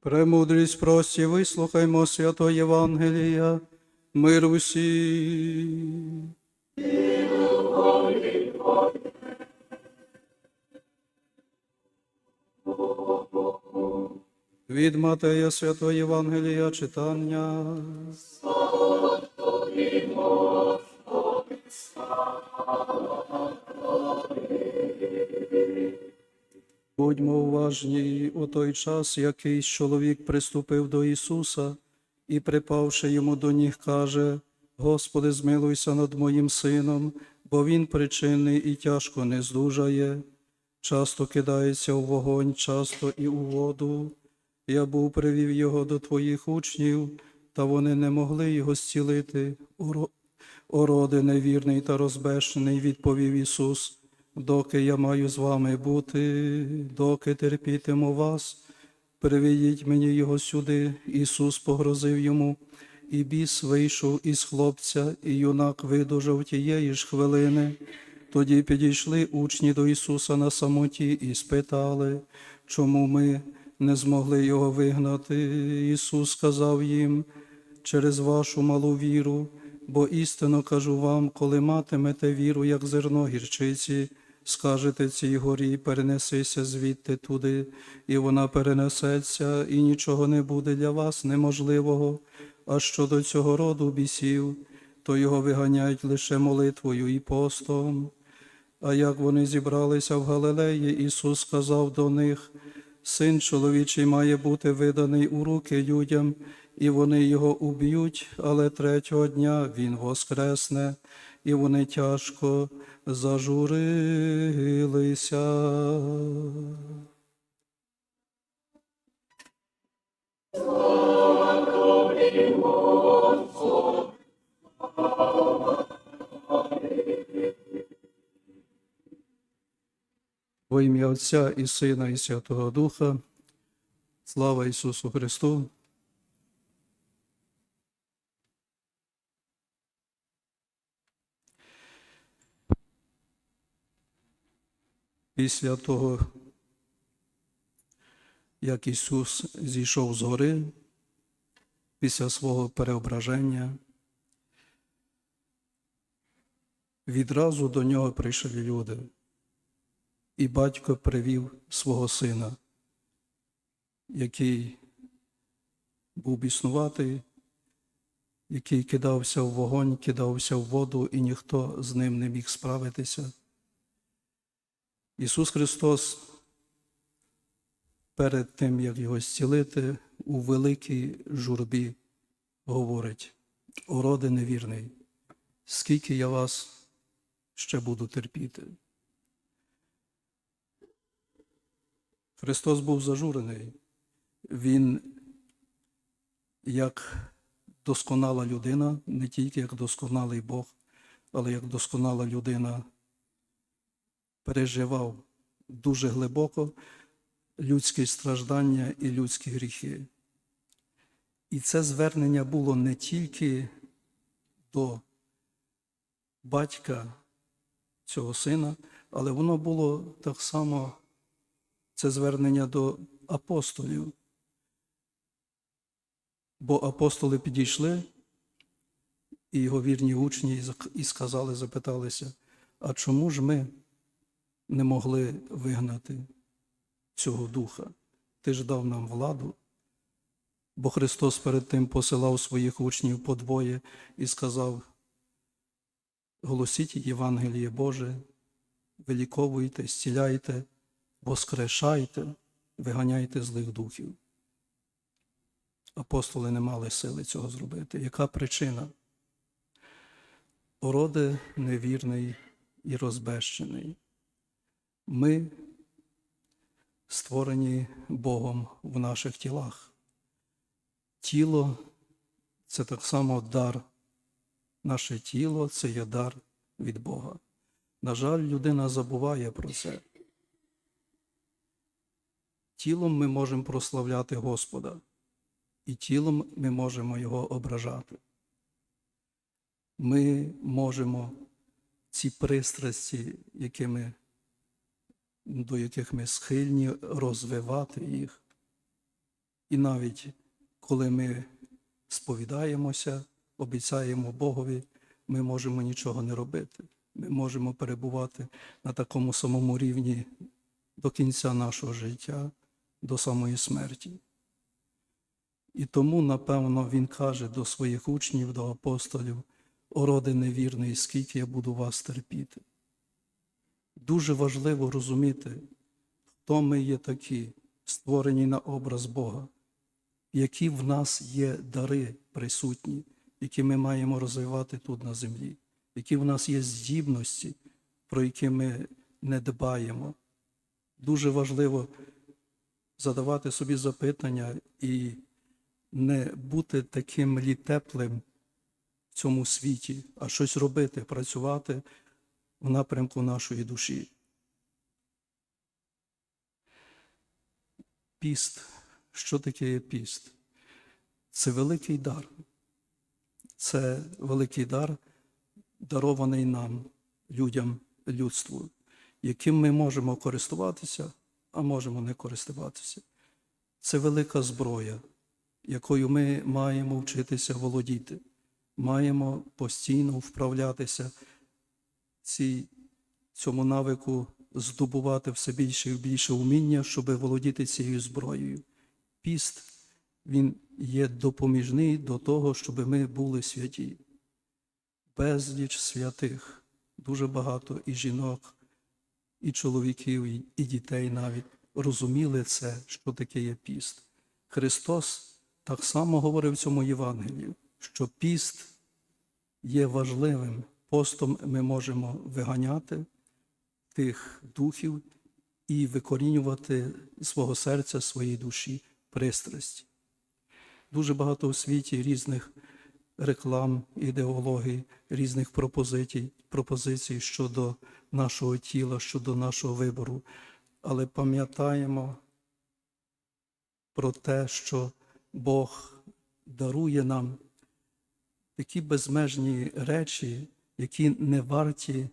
Премудрість прості, вислухаймо свято Євангелія, мир усім. Від Матея Святого Євангелія читання. Будьмо уважні у той час, якийсь чоловік приступив до Ісуса і, припавши йому до ніг, каже: Господи, змилуйся над моїм сином, бо він причинний і тяжко не здужає. Часто кидається у вогонь, часто і у воду. Я був привів його до твоїх учнів, та вони не могли його зцілити. Уро- О роде невірний та розбещений, відповів Ісус, доки я маю з вами бути, доки терпітиму вас, приведіть мені його сюди. Ісус погрозив йому, і біс вийшов із хлопця, і юнак видужав тієї ж хвилини. Тоді підійшли учні до Ісуса на самоті і спитали, чому ми не змогли його вигнати. Ісус сказав їм, через вашу малу віру, бо істинно кажу вам, коли матимете віру, як зерно гірчиці, скажете цій горі, перенесися звідти туди, і вона перенесеться, і нічого не буде для вас неможливого. А щодо цього роду бісів, то його виганяють лише молитвою і постом. А як вони зібралися в Галилеї, Ісус сказав до них, Син чоловічий має бути виданий у руки людям, і вони його уб'ють, але третього дня Він воскресне, і вони тяжко зажурилися. Во ім'я Отця і Сина, і Святого Духа. Слава Ісусу Христу! Після того, як Ісус зійшов з гори, після свого переображення, відразу до нього прийшли люди і батько привів свого сина, який був біснуватий, який кидався в вогонь, кидався в воду, і ніхто з ним не міг справитися. Ісус Христос перед тим, як його зцілити, у великій журбі говорить, о роде невірний, скільки я вас ще буду терпіти. Христос був зажурений. Він як досконала людина, не тільки як досконалий Бог, але як досконала людина переживав дуже глибоко людські страждання і людські гріхи. І це звернення було не тільки до батька цього сина, але воно було так само це звернення до апостолів. Бо апостоли підійшли, і його вірні учні і сказали, запиталися, а чому ж ми не могли вигнати цього духа? Ти ж дав нам владу. Бо Христос перед тим посилав своїх учнів по двоє і сказав: голосіть Євангеліє Боже, виліковуйте, зціляйте, воскрешайте, виганяйте злих духів. Апостоли не мали сили цього зробити. Яка причина? Ороде невірний і розбещений. Ми створені Богом в наших тілах. Тіло це так само дар. Наше тіло це є дар від Бога. На жаль, людина забуває про це. Тілом ми можемо прославляти Господа, і тілом ми можемо Його ображати. Ми можемо ці пристрасті, якими до яких ми схильні розвивати їх. І навіть коли ми сповідаємося, обіцяємо Богові, ми можемо нічого не робити. Ми можемо перебувати на такому самому рівні до кінця нашого життя, до самої смерті. І тому, напевно, він каже до своїх учнів, до апостолів, о роди невірний, скільки я буду вас терпіти. Дуже важливо розуміти, хто ми є такі, створені на образ Бога, які в нас є дари присутні, які ми маємо розвивати тут на землі, які в нас є здібності, про які ми не дбаємо. Дуже важливо задавати собі запитання і не бути таким літеплим в цьому світі, а щось робити, працювати в напрямку нашої душі. Піст. Що таке є піст? Це великий дар. Це великий дар, дарований нам, людям, людству, яким ми можемо користуватися, а можемо не користуватися. Це велика зброя, якою ми маємо вчитися володіти, маємо постійно вправлятися цій, цьому навику здобувати все більше і більше уміння, щоб володіти цією зброєю. Піст він є допоміжний до того, щоб ми були святі. Безліч святих, дуже багато і жінок, і чоловіків, і- дітей навіть розуміли це, що таке є піст. Христос так само говорив в цьому Євангелії, що піст є важливим. Постом ми можемо виганяти тих духів і викорінювати свого серця, своєї душі пристрасті. Дуже багато у світі різних реклам, ідеологій, різних пропозицій, пропозицій щодо нашого тіла, щодо нашого вибору. Але пам'ятаємо про те, що Бог дарує нам такі безмежні речі, які не варті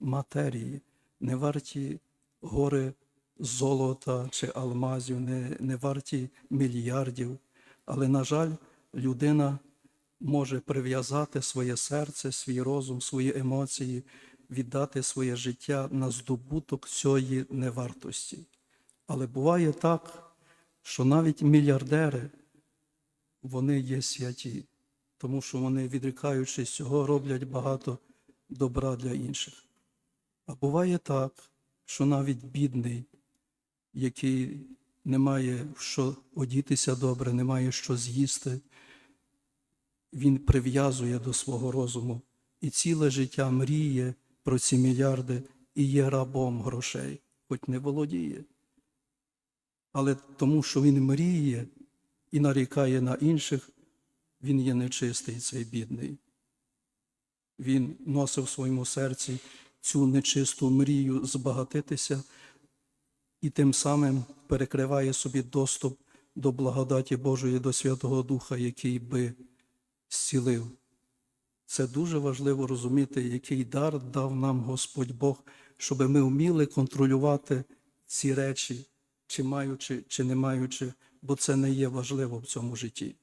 матерії, не варті гори золота чи алмазів, не, не варті мільярдів. Але, на жаль, людина може прив'язати своє серце, свій розум, свої емоції, віддати своє життя на здобуток цієї невартості. Але буває так, що навіть мільярдери, вони є святі, тому що вони, відрікаючись цього, роблять багато добра для інших. А буває так, що навіть бідний, який не має що одітися добре, не має що з'їсти, він прив'язує до свого розуму і ціле життя мріє про ці мільярди і є рабом грошей, хоч не володіє. Але тому, що він мріє і нарікає на інших, він є нечистий, цей бідний. Він носив в своєму серці цю нечисту мрію збагатитися і тим самим перекриває собі доступ до благодаті Божої, до Святого Духа, який би зцілив. Це дуже важливо розуміти, який дар дав нам Господь Бог, щоб ми вміли контролювати ці речі, чи маючи, чи не маючи, бо це не є важливо в цьому житті.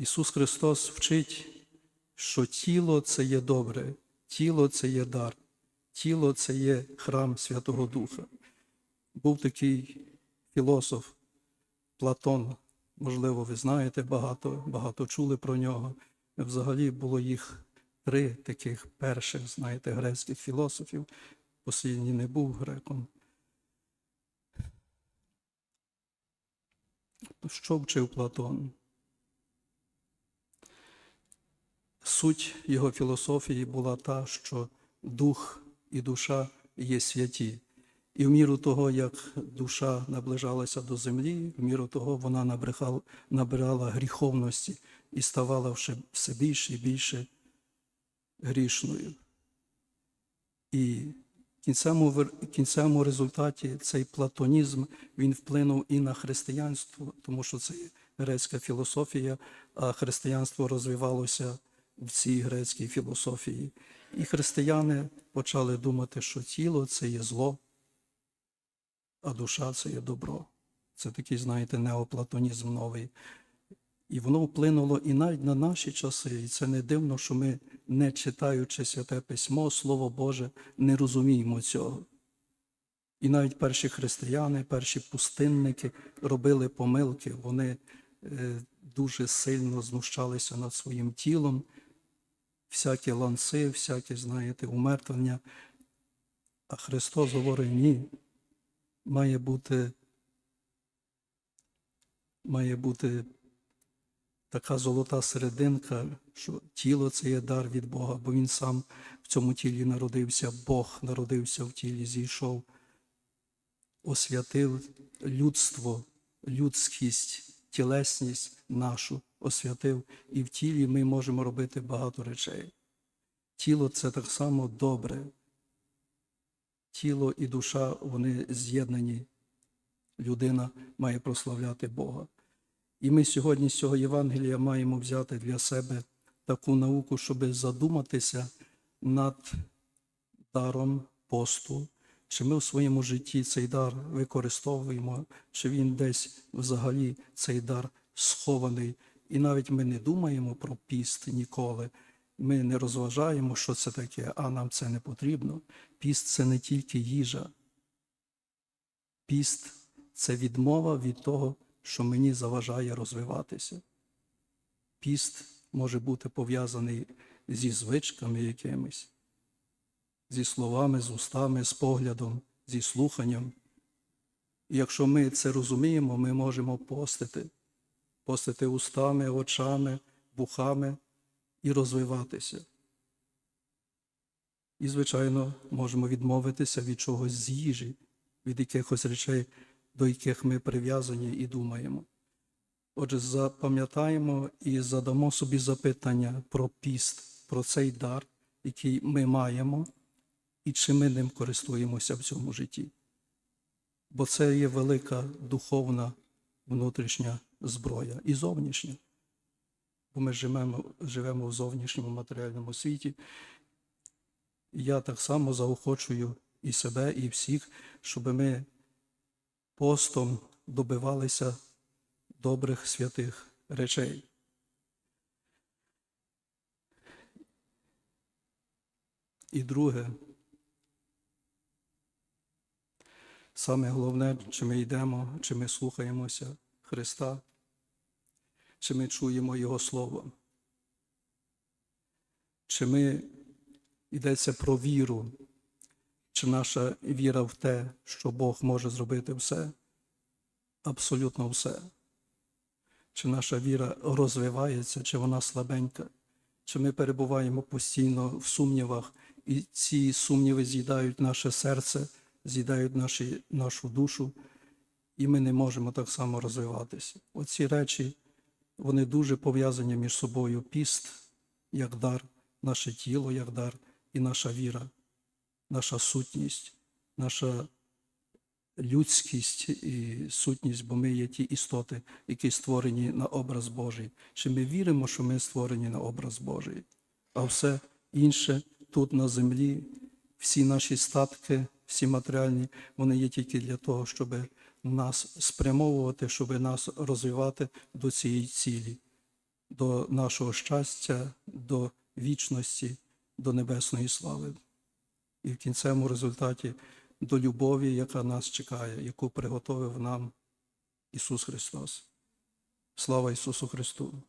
Ісус Христос вчить, що тіло це є добре, тіло це є дар, тіло це є храм Святого Духа. Був такий філософ Платон, можливо, ви знаєте багато, багато чули про нього. Взагалі було їх три таких перших, знаєте, грецьких філософів. Послідній не був греком. Що вчив Платон? Суть його філософії була та, що дух і душа є святі. І в міру того, як душа наближалася до землі, в міру того вона набирала гріховності і ставала все більше і більше грішною. І в кінцевому, вир- кінцевому результаті цей платонізм він вплинув і на християнство, тому що це грецька філософія, а християнство розвивалося в цій грецькій філософії. І християни почали думати, що тіло це є зло, а душа це є добро. Це такий, знаєте, неоплатонізм новий. І воно вплинуло і навіть на наші часи. І це не дивно, що ми, не читаючи святе письмо, Слово Боже, не розуміємо цього. І навіть перші християни, перші пустинники робили помилки, вони е, дуже сильно знущалися над своїм тілом, всякі ланци, всякі, знаєте, умертвення. А Христос говорить, ні, має бути, має бути така золота серединка, що тіло це є дар від Бога, бо Він сам в цьому тілі народився, Бог народився в тілі, зійшов, освятив людство, людськість, тілесність нашу освятив, і в тілі ми можемо робити багато речей. Тіло це так само добре. Тіло і душа вони з'єднані. Людина має прославляти Бога. І ми сьогодні з цього Євангелія маємо взяти для себе таку науку, щоб задуматися над даром посту, чи ми в своєму житті цей дар використовуємо, чи він десь взагалі цей дар схований. І навіть ми не думаємо про піст ніколи. Ми не розважаємо, що це таке, а нам це не потрібно. Піст це не тільки їжа. Піст це відмова від того, що мені заважає розвиватися. Піст може бути пов'язаний зі звичками якимись, зі словами, з устами, з поглядом, зі слуханням. І якщо ми це розуміємо, ми можемо постити, постити устами, очами, вухами і розвиватися. І, звичайно, можемо відмовитися від чогось з їжі, від якихось речей, до яких ми прив'язані і думаємо. Отже, запам'ятаємо і задамо собі запитання про піст, про цей дар, який ми маємо, і чи ми ним користуємося в цьому житті. Бо це є велика духовна внутрішня зброя і зовнішня. Бо ми живемо, живемо в зовнішньому матеріальному світі. Я так само заохочую і себе, і всіх, щоб ми постом добивалися добрих святих речей. І друге, саме головне, чи ми йдемо, чи ми слухаємося Христа, чи ми чуємо Його Слово, чи ми йдеться про віру, чи наша віра в те, що Бог може зробити все, абсолютно все. Чи наша віра розвивається, чи вона слабенька, чи ми перебуваємо постійно в сумнівах, і ці сумніви з'їдають наше серце, з'їдають наші, нашу душу, і ми не можемо так само розвиватися. Оці речі, вони дуже пов'язані між собою. Піст, як дар, наше тіло, як дар, і наша віра, наша сутність, наша людськість і сутність, бо ми є ті істоти, які створені на образ Божий. Чи ми віримо, що ми створені на образ Божий? А все інше тут на землі, всі наші статки, всі матеріальні, вони є тільки для того, щоб нас спрямовувати, щоб нас розвивати до цієї цілі, до нашого щастя, до вічності, до небесної слави. І в кінцевому результаті до любові, яка нас чекає, яку приготовив нам Ісус Христос. Слава Ісусу Христу!